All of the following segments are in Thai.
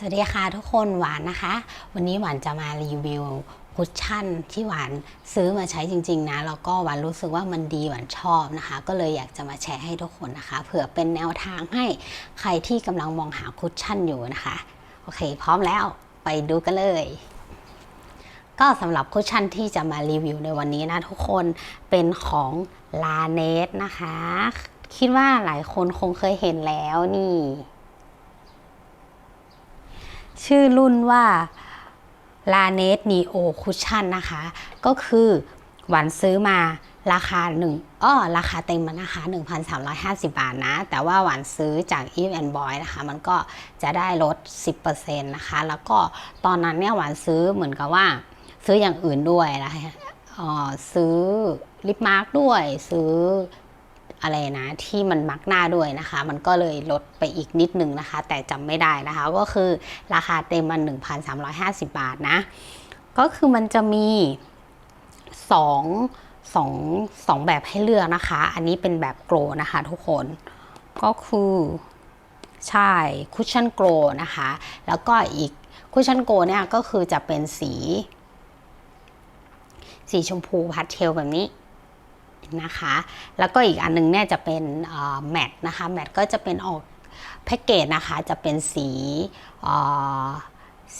สวัสดีค่ะทุกคนหวานนะคะ วันนี้หวานจะมารีวิวคุชชั่นที่หวานซื้อมาใช้จริง ๆ นะ แล้วก็หวานรู้สึกว่ามันดีหวานชอบนะคะ ก็เลยอยากจะมาแชร์ให้ทุกคนนะคะ เผื่อเป็นแนวทางให้ใครที่กำลังมองหาคุชชั่นอยู่นะคะ โอเค พร้อมแล้วไปดูกันเลยก็สำหรับคุชชั่นที่จะมารีวิวในวันนี้นะทุกคนเป็นของลาเนสนะคะ คิดว่าหลายคนคงเคยเห็นแล้วนี่ ชื่อรุ่นว่า l a n e t Neo Cushion นะคะ ก็คือหวันซื้อมาราคาหนึ่งอ้อราคาเต็มมันนะคะ 1,350 บาทนะ แต่ว่าหวันซื้อจาก Eve and Boy นะคะ มันก็จะได้ลด 10%นะคะ แล้วก็ตอนนั้นเนี่ยหวันซื้อเหมือนกับว่าซื้ออย่างอื่นด้วยนะคะอ๋อซื้อลิปมาร์กด้วย ซื้อ อะไรนะที่มันมักหน้าด้วยนะคะ มันก็เลยลดไปอีกนิดนึงนะคะ แต่จำไม่ได้นะคะ ก็คือราคาเต็มมัน 1,350 บาทนะ ก็คือมันจะมีสองสองสองแบบให้เลือกนะคะ อันนี้เป็นแบบโกลนะคะทุกคนก็คือใช่คุชชั่นโกลนะคะ แล้วก็อีกคุชชั่นโกลเนี่ยก็คือจะเป็นสี สีชมพูพาสเทลแบบนี้ นะคะ แล้วก็อีกอันนึงเนี่ยจะเป็นแมทนะคะ แมทก็จะเป็นออกแพ็กเกจนะคะ จะเป็นสี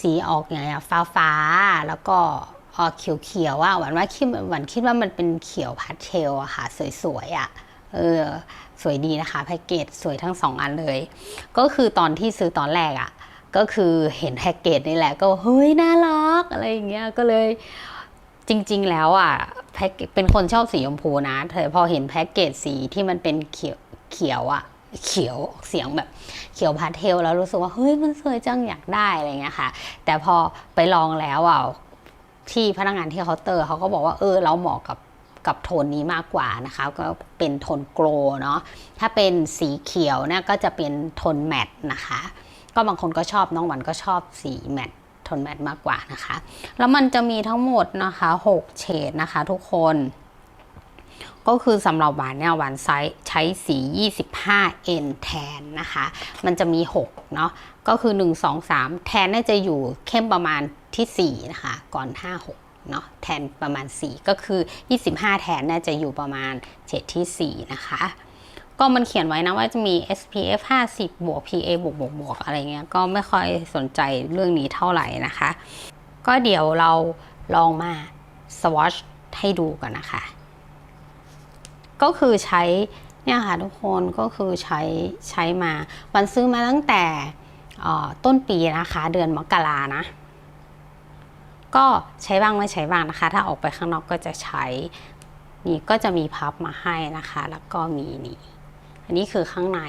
สีออกอย่างเงี้ยฟ้าฟ้าแล้วก็ออกเขียวเขียวอะหวานว่าคิดหวานคิดว่ามันเป็นเขียวพาสเทลอะค่ะ สวยๆอะเออสวยดีนะคะแพ็กเกจสวยทั้งสองอันเลย ก็คือตอนที่ซื้อตอนแรกอะก็คือเห็นแพ็กเกจนี่แหละก็เฮ้ยน่ารักอะไรอย่างเงี้ยก็เลยจริง ๆ แล้วอะ แพ็กเป็นคนชอบสีชมพูนะแต่พอเห็นแพ็กเกจสีที่มันเป็นเขียวเขียวอะเขียวเสียงแบบเขียวพาเทลแล้วรู้สึกว่าเฮ้ยมันสวยจังอยากได้อะไรเงี้ยค่ะ แต่พอไปลองแล้วอะที่พนักงานที่เคาน์เตอร์เขาก็บอกว่าเออเราเหมาะกับกับโทนนี้มากกว่านะคะ ก็เป็นโทนโกลเนาะถ้าเป็นสีเขียวเนี่ยก็จะเป็นโทนแมตนะคะ ก็บางคนก็ชอบน้องหวันก็ชอบสีแมตโทนแมตมากกว่านะคะ แล้วมันจะมีทั้งหมดนะคะ6เฉดนะคะทุกคน ก็คือสำหรับหวานเนี่ยหวานใช้ใช้สี 25N แทนนะคะ มันจะมี 6 เนาะก็คือ 1 2 3 แทนน่าจะอยู่เข้มประมาณที่ 4 นะคะ ก่อน 5 6เนาะแทนประมาณ 4 ก็คือ 25 แทนน่าจะอยู่ประมาณเฉดที่ 4 นะคะ ก็มันเขียนไว้นะว่าจะมี SPF 50 บวก PA บวกบวกบวกอะไรเงี้ย ก็ไม่ค่อยสนใจเรื่องนี้เท่าไหร่นะคะ ก็เดี๋ยวเราลองมาสวอชให้ดูกันนะคะ ก็คือใช้เนี่ยค่ะทุกคนก็คือใช้ใช้มาวันซื้อมาตั้งแต่ต้นปีนะคะ เดือนมกรานะ ก็ใช้บ้างไม่ใช้บ้างนะคะ ถ้าออกไปข้างนอกก็จะใช้นี่ก็จะมีพับมาให้นะคะ แล้วก็มีนี่ อันนี้คือข้างใน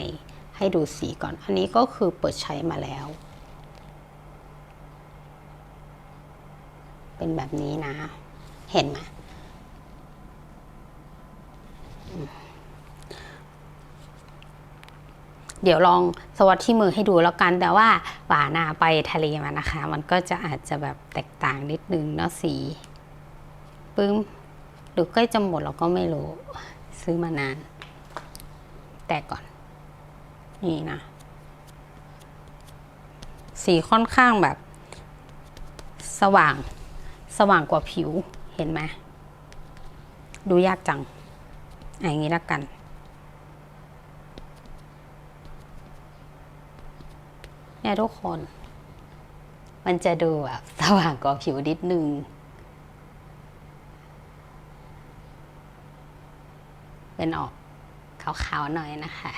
ให้ดูสีก่อน อันนี้ก็คือเปิดใช้มาแล้ว เป็นแบบนี้นะ เห็นไหมเดี๋ยวลองสวัสดที่มือให้ดูแล้วกันแต่ว่าหวานาไปทะเลมานะคะ มันก็จะอาจจะแบบแตกต่างนิดนึงเนาะสีปึ้งหรือใกล้จะหมดเราก็ไม่รู้ ซื้อมานาน แต่ก่อน นี่นะ สีค่อนข้างแบบ สว่าง สว่างกว่าผิว เห็นไหม ดูยากจัง อย่างนี้ละกัน เนี่ยทุกคน มันจะดูแบบสว่างกว่าผิวนิดนึงเป็นออก ขาวๆหน่อยนะคะ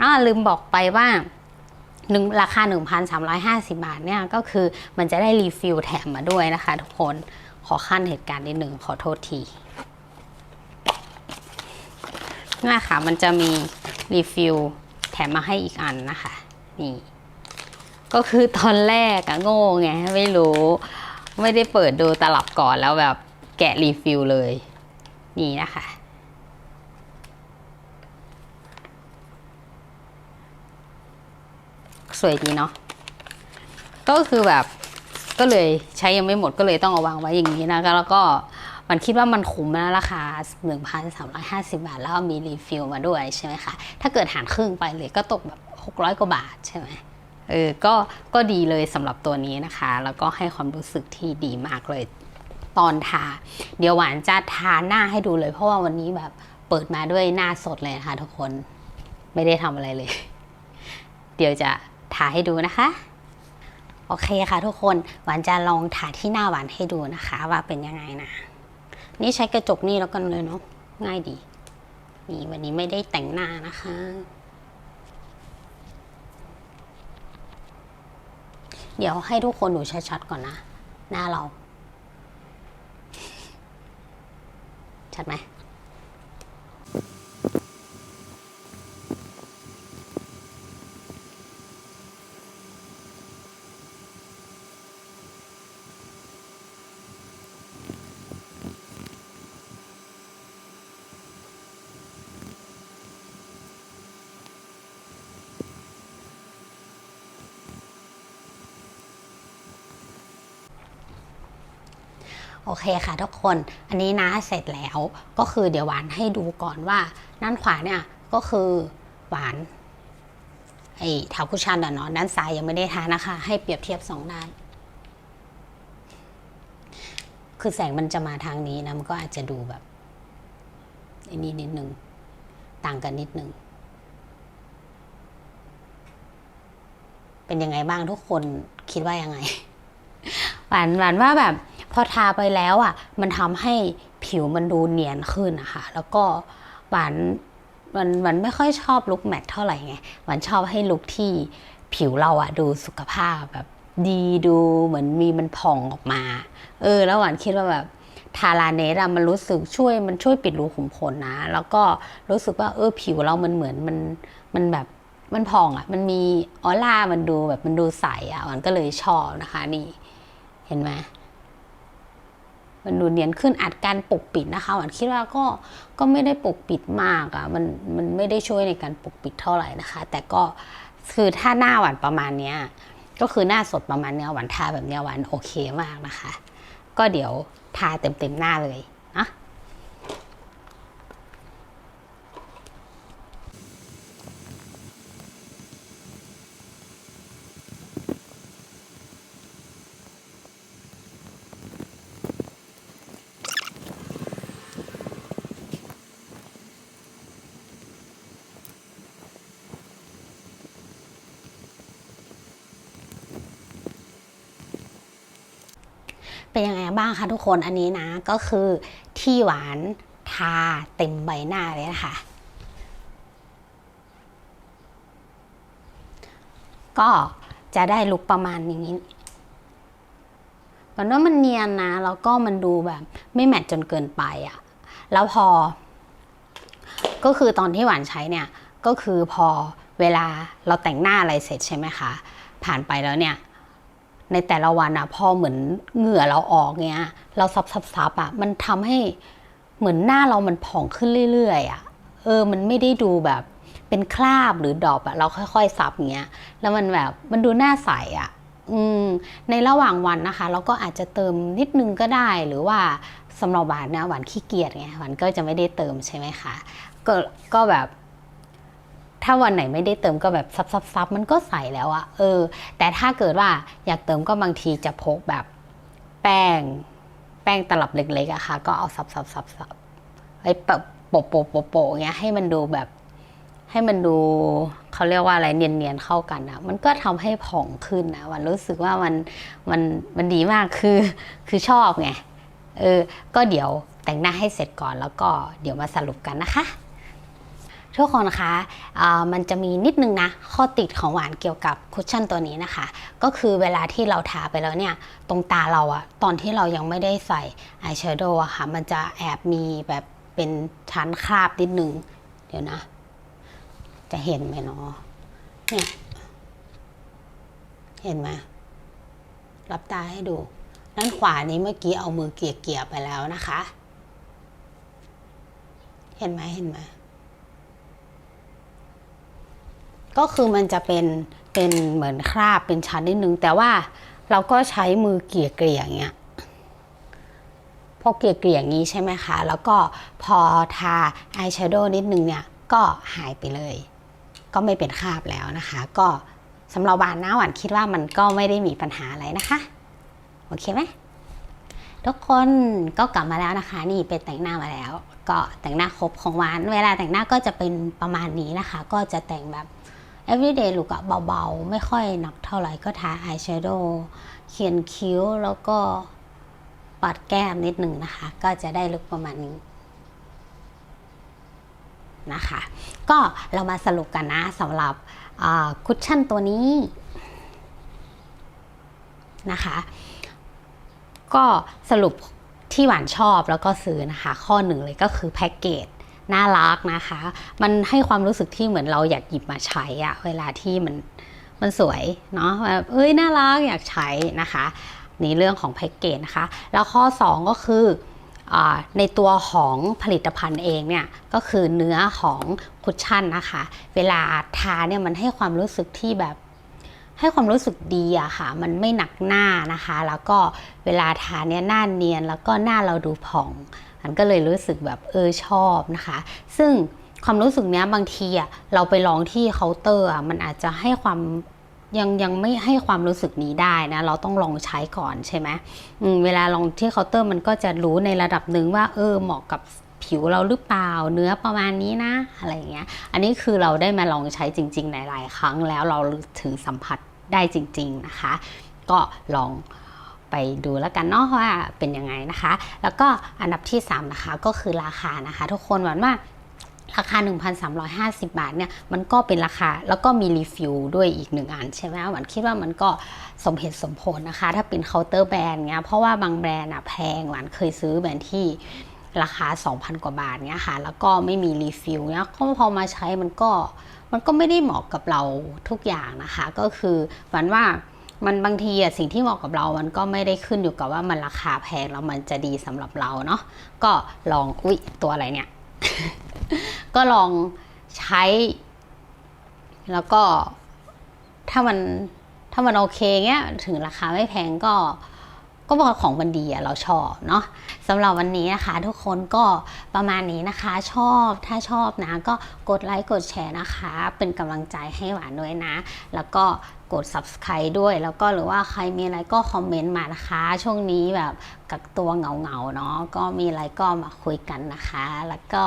อ่าลืมบอกไปว่าหนึ่งราคา 1,350 บาทเนี่ยก็คือมันจะได้รีฟิลแถมมาด้วยนะคะ ทุกคนขอขั้นเหตุการณ์นิดหนึ่งขอโทษทีนี่ค่ะมันจะมีรีฟิลแถมมาให้อีกอันนะคะนี่ก็คือตอนแรกอะโง่ไงไม่รู้ ไม่ได้เปิดดูตลับก่อนแล้วแบบแกะรีฟิลเลย นี่นะคะ สวยดีเนาะก็คือแบบก็เลยใช้ยังไม่หมดก็เลยต้องเอาวางไว้อย่างนี้นะแล้วก็มันคิดว่ามันคุ้มนะราคา 1,350 บาท แล้วมีรีฟิลมาด้วยใช่ไหมคะ ถ้าเกิดหารครึ่งไปเลยก็ตกแบบ 600 กว่าบาทใช่ไหมเอเออก็ก็ดีเลยสำหรับตัวนี้นะคะ แล้วก็ให้ความรู้สึกที่ดีมากเลยตอนทา เดี๋ยวหวานจะทาหน้าให้ดูเลย เพราะว่าวันนี้แบบเปิดมาด้วยหน้าสดเลยนะคะทุกคนไม่ได้ทำอะไรเลย เดี๋ยวจะ ทาให้ดูนะคะ โอเคค่ะทุกคนหวานจะลองทาที่หน้าหวานให้ดูนะคะ ว่าเป็นยังไงนะ นี่ใช้กระจกนี่แล้วกันเลยเนาะง่ายดี นี่วันนี้ไม่ได้แต่งหน้านะคะเดี๋ยวให้ทุกคนดูชัดๆก่อนนะ หน้าเรา ชัดไหม โอเคค่ะทุกคน อันนี้นะเสร็จแล้วก็คือเดี๋ยวหวานให้ดูก่อนว่าด้านขวาเนี่ยก็คือหวานไอ้เท้าคุชชันอะเนาะด้านซ้ายยังไม่ได้ทานะคะ ให้เปรียบเทียบสองด้าน คือแสงมันจะมาทางนี้นะ มันก็อาจจะดูแบบไอ้นี่นิดนึง ต่างกันนิดนึง เป็นยังไงบ้างทุกคนคิดว่ายังไง หวานหวานว่าแบบ พอทาไปแล้วอะ มันทำให้ผิวมันดูเนียนขึ้นนะคะ แล้วก็หวานมันมันไม่ค่อยชอบลุคแมทเท่าไหร่ไงหวานชอบให้ลุคที่ผิวเราอะดูสุขภาพแบบดีดูเหมือนมีมันผ่องออกมา เออ แล้วหวานคิดว่าแบบทาราเนสอะมันรู้สึกช่วยมันช่วยปิดรูขุมขนนะ แล้วก็รู้สึกว่าเออผิวเรามันเหมือนมันมันแบบมันผ่องอะมันมีออร่ามันดูแบบมันดูใสอะหวานก็เลยชอบนะคะ นี่ เห็นไหม มันดูเนียนขึ้นอัดการปกปิดนะคะหวานคิดว่าก็ก็ไม่ได้ปกปิดมากอะ่ะมันมันไม่ได้ช่วยในการปกปิดเท่าไหร่นะคะ แต่ก็คือถ้าหน้าหวานประมาณเนี้ยก็คือหน้าสดประมาณเนี้ยหวานทาแบบเนี้ยหวานโอเคมากนะคะ ก็เดี๋ยวทาเต็มเต็มๆหน้าเลยนะ เป็นยังไงบ้างคะทุกคนอันนี้นะก็คือที่หวานทาเต็มใบหน้าเลยนะคะก็จะได้ลุกประมาณนี้มันว่ามันเนียนนะแล้วก็มันดูแบบ ไม่แมทจนเกินไปอะ่ะ แล้วพอ ก็คือตอนที่หวานใช้เนี่ย ก็คือพอเวลาเราแต่งหน้าอะไรเสร็จใช่ไหมคะ ผ่านไปแล้วเนี่ย ในแต่ละวันอะพอเหมือนเหงื่อเราออกเงี้ย เราซับซับซับอะมันทำให้เหมือนหน้าเรามันผ่องขึ้นเรื่อยๆอะเออมันไม่ได้ดูแบบเป็นคราบหรือดอบอะเราค่อยๆซับเงี้ยแล้วมันแบบมันดูหน้าใสอะอืมในระหว่างวันนะคะ เราก็อาจจะเติมนิดนึงก็ได้หรือว่าสำหรับหวานนะหวานขี้เกียจไงหวานก็จะไม่ได้เติมใช่ไหมคะก็ก็แบบ ถ้าวันไหนไม่ได้เติมก็แบบซับซับซับมันก็ใสแล้วอะเออ แต่ถ้าเกิดว่าอยากเติมก็บางทีจะพกแบบแป้ง แป้งตลับเล็กๆอะค่ะ ก็เอาซับซับซับซับไอ้แบโปะโปะโปะโปะเงี้ยให้มันดูแบบให้มันดูเขาเรียกว่าอะไรเนียนๆเข้ากันอะมันก็ทำให้ผ่องขึ้นนะวันรู้สึกว่ามันมันมันดีมากคือคือชอบไงเออก็เดี๋ยวแต่งหน้าให้เสร็จก่อนแล้วก็เดี๋ยวมาสรุปกันนะคะ ทุกคนคะมันจะมีนิดนึงนะ ข้อติดของหวานเกี่ยวกับคุชชั่นตัวนี้นะคะ ก็คือเวลาที่เราทาไปแล้วเนี่ย ตรงตาเราอะตอนที่เรายังไม่ได้ใส่อายแชโดว์อะค่ะ มันจะแอบมีแบบเป็นชั้นคราบนิดนึง เดี๋ยวนะ จะเห็นไหมเนาะเนี่ย เห็นไหมรับตาให้ดู ด้านขวานี้เมื่อกี้เอามือเกี่ยๆไปแล้วนะคะ เห็นไหมเห็นไหม ก็คือมันจะเป็นเป็นเหมือนคราบเป็นชั้นนิดนึง แต่ว่าเราก็ใช้มือเกลี่ยเกลี่ยอย่างเงี้ยพอเกลี่ยเกลี่ยอย่างนี้ใช่ไหมคะ แล้วก็พอทาอายแชโดว์นิดนึงเนี่ยก็หายไปเลย ก็ไม่เป็นคราบแล้วนะคะ ก็สำหรับหวานนะหวานคิดว่ามันก็ไม่ได้มีปัญหาอะไรนะคะ โอเคไหมทุกคนก็กลับมาแล้วนะคะ นี่ไปแต่งหน้ามาแล้ว ก็แต่งหน้าครบของหวาน เวลาแต่งหน้าก็จะเป็นประมาณนี้นะคะ ก็จะแต่งแบบ everyday look อะเบาๆ ไม่ค่อยหนักเท่าไหร่ก็ทา eyeshadow เขียนคิ้วแล้วก็ปัดแก้มนิดหนึ่งนะคะ ก็จะได้ลุคประมาณนี้นะคะ ก็เรามาสรุปกันนะสำหรับคุชชั่นตัวนี้นะคะ ก็สรุปที่หวานชอบแล้วก็ซื้อนะคะ ข้อหนึ่งเลยก็คือแพ็กเกจ น่ารักนะคะ มันให้ความรู้สึกที่เหมือนเราอยากหยิบมาใช้อะเวลาที่มันมันสวยเนาะแบบเอ้ยน่ารักอยากใช้นะคะนี่เรื่องของแพ็กเกจนะคะ แล้วข้อ 2 ก็คืออในตัวของผลิตภัณฑ์เองเนี่ยก็คือเนื้อของคุชชั่นนะคะ เวลาทาเนี่ยมันให้ความรู้สึกที่แบบให้ความรู้สึกดีอะค่ะ มันไม่หนักหน้านะคะ แล้วก็เวลาทาเนี่ยหน้าเนียนแล้วก็หน้าเราดูผ่อง มันก็เลยรู้สึกแบบเออชอบนะคะ ซึ่งความรู้สึกเนี้ยบางทีอะเราไปลองที่เคาน์เตอร์อะมันอาจจะให้ความยังยังไม่ให้ความรู้สึกนี้ได้นะ เราต้องลองใช้ก่อนใช่ไหมเวลาลองที่เคาน์เตอร์มันก็จะรู้ในระดับหนึ่งว่า เออเหมาะกับผิวเราหรือเปล่าเนื้อประมาณนี้นะ อะไรเงี้ย อันนี้คือเราได้มาลองใช้จริง ๆ หลาย ๆ ครั้งแล้วเราถึงสัมผัสได้จริง ๆ นะคะ ก็ลอง ไปดูแล้วกันเนาะว่าเป็นยังไงนะคะ แล้วก็อันดับที่ 3 นะคะก็คือราคานะคะ ทุกคนหวังว่าราคา 1,350 บาทเนี่ยมันก็เป็นราคาแล้วก็มีรีฟิลด้วยอีกหนึ่งอันใช่ไหมหวันคิดว่ามันก็สมเหตุสมผลนะคะ ถ้าเป็นเคาน์เตอร์แบรนด์เงี้ยเพราะว่าบางแบรนด์อะแพงหวานเคยซื้อแบรนด์ที่ราคา 2,000 กว่าบาทเนี้ยค่ะ แล้วก็ไม่มีรีฟิลเนี้ยก็พอมาใช้มันก็มันก็ไม่ได้เหมาะกับเราทุกอย่างนะคะ ก็คือหวันว่า มันบางทีอะสิ่งที่เหมาะกับเรา มันก็ไม่ได้ขึ้นอยู่กับว่ามันราคาแพงแล้วมันจะดีสำหรับเราเนาะ ก็ลอง อุ๊ยตัวอะไรเนี่ย ก็ลองใช้ แล้วก็ถ้ามันถ้ามันโอเคเงี้ย ถึงราคาไม่แพงก็ก็บอกของมันดีอะเราชอบเนาะสำหรับวันนี้นะคะ ทุกคนก็ประมาณนี้นะคะ ชอบถ้าชอบนะ ก็กดไลค์กดแชร์นะคะ เป็นกำลังใจให้หวานด้วยนะ แล้วก็ กด subscribe ด้วย แล้วก็หรือว่าใครมีอะไรก็คอมเมนต์มานะคะ ช่วงนี้แบบกักตัวเหงาๆเนาะก็มีอะไรก็มาคุยกันนะคะ แล้วก็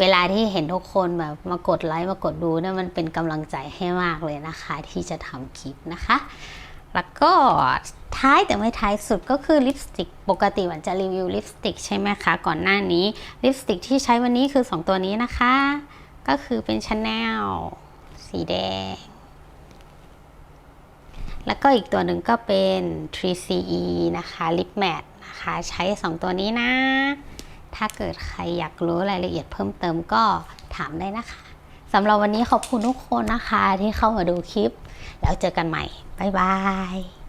เวลาที่เห็นทุกคนแบบมากดไลค์มากดดูเนี่ยมันเป็นกำลังใจให้มากเลยนะคะ ที่จะทำคลิปนะคะ แล้วก็ท้ายแต่ไม่ท้ายสุดก็คือลิปสติกปกติวันจะรีวิวลิปสติกใช่ไหมคะ ก่อนหน้านี้ลิปสติกที่ใช้วันนี้คือ 2 ตัวนี้นะคะ ก็คือเป็นชาแนลสีแดง แล้วก็อีกตัวหนึ่งก็เป็น 3CE นะคะ Lip Matte นะคะใช้ 2 ตัวนี้นะ ถ้าเกิดใครอยากรู้รายละเอียดเพิ่มเติมก็ถามได้นะคะสำหรับวันนี้ขอบคุณทุกคนนะคะที่เข้ามาดูคลิป แล้วเจอกันใหม่ บ๊ายบาย